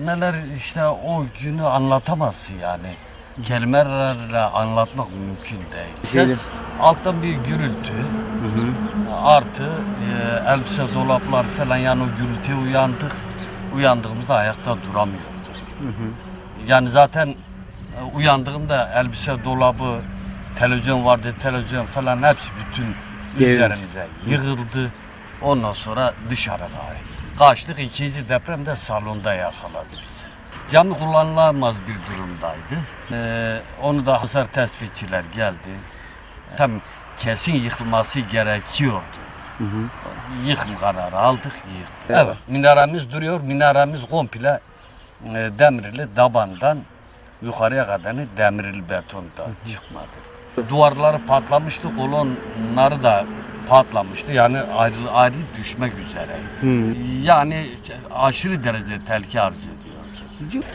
Neler işte o günü anlatamazsın yani. Kelimelerle anlatmak mümkün değil. Ses alttan bir gürültü artı e, elbise dolaplar falan yani o gürültüye uyandık. Uyandığımızda ayakta duramıyorduk. Yani zaten e, uyandığımda elbise dolabı, televizyon vardı, televizyon falan hepsi bütün Devrilmiş. üzerimize yığıldı. Ondan sonra dışarıda. Kaçtık ikinci deprem de salonda yakaladı bizi. Cami kullanılamaz bir durumdaydı. Ee, onu da hasar tespitçiler geldi. Tam kesin yıkılması gerekiyordu. Yıkım kararı aldık, yıktık. Evet. Evet, minaremiz duruyor. Minaremiz komple e, demirli tabandan yukarıya kadar demirli betonda çıkmadır. Duvarları patlamıştı, kolonları da patlamıştı. Yani ayrı ayrı düşmek üzereydi. Yani aşırı derecede tehlike arz ediyordu.